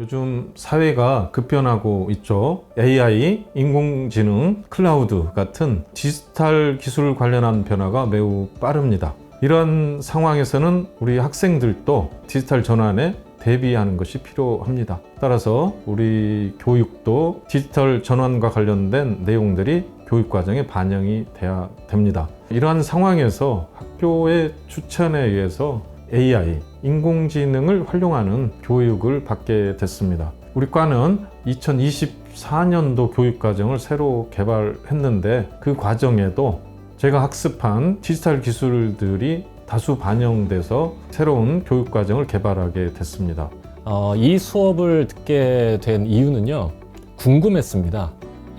요즘 사회가 급변하고 있죠. AI, 인공지능, 클라우드 같은 디지털 기술 관련한 변화가 매우 빠릅니다. 이런 상황에서는 우리 학생들도 디지털 전환에 대비하는 것이 필요합니다. 따라서 우리 교육도 디지털 전환과 관련된 내용들이 교육 과정에 반영이 돼야 됩니다. 이러한 상황에서 학교의 추천에 의해서 AI, 인공지능을 활용하는 교육을 받게 됐습니다. 우리 과는 2024년도 교육 과정을 새로 개발했는데 그 과정에도 제가 학습한 디지털 기술들이 다수 반영돼서 새로운 교육 과정을 개발하게 됐습니다. 어, 이 수업을 듣게 된 이유는요, 궁금했습니다.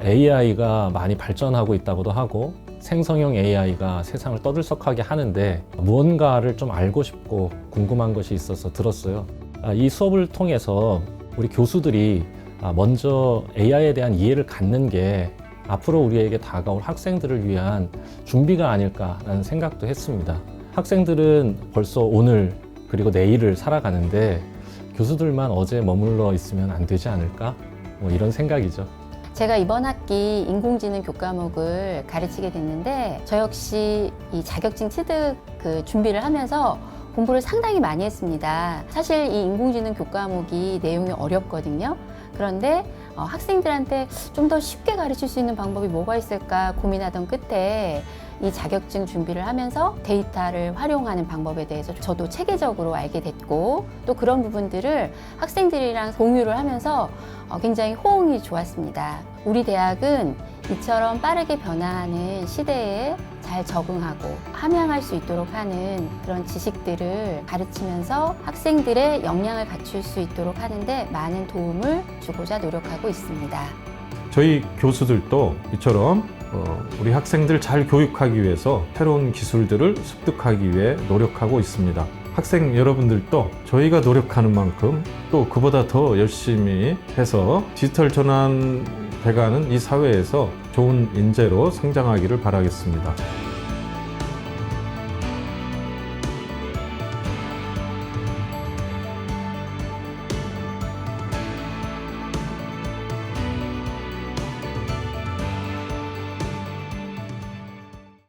AI가 많이 발전하고 있다고도 하고, 생성형 AI가 세상을 떠들썩하게 하는데, 무언가를 좀 알고 싶고 궁금한 것이 있어서 들었어요. 아, 이 수업을 통해서 우리 교수들이 아, 먼저 AI에 대한 이해를 갖는 게 앞으로 우리에게 다가올 학생들을 위한 준비가 아닐까라는 생각도 했습니다. 학생들은 벌써 오늘 그리고 내일을 살아가는데 교수들만 어제 머물러 있으면 안 되지 않을까? 뭐 이런 생각이죠. 제가 이번 학기 인공지능 교과목을 가르치게 됐는데 저 역시 이 자격증 취득 그 준비를 하면서 공부를 상당히 많이 했습니다. 사실 이 인공지능 교과목이 내용이 어렵거든요. 그런데 어, 학생들한테 좀 더 쉽게 가르칠 수 있는 방법이 뭐가 있을까 고민하던 끝에 이 자격증 준비를 하면서 데이터를 활용하는 방법에 대해서 저도 체계적으로 알게 됐고 또 그런 부분들을 학생들이랑 공유를 하면서 어, 굉장히 호응이 좋았습니다. 우리 대학은 이처럼 빠르게 변화하는 시대에 잘 적응하고 함양할 수 있도록 하는 그런 지식들을 가르치면서 학생들의 역량을 갖출 수 있도록 하는데 많은 도움을 주고자 노력하고 있습니다. 저희 교수들도 이처럼 어, 우리 학생들 잘 교육하기 위해서 새로운 기술들을 습득하기 위해 노력하고 있습니다. 학생 여러분들도 저희가 노력하는 만큼 또 그보다 더 열심히 해서 디지털 전환 돼가는 이 사회에서 좋은 인재로 성장하기를 바라겠습니다.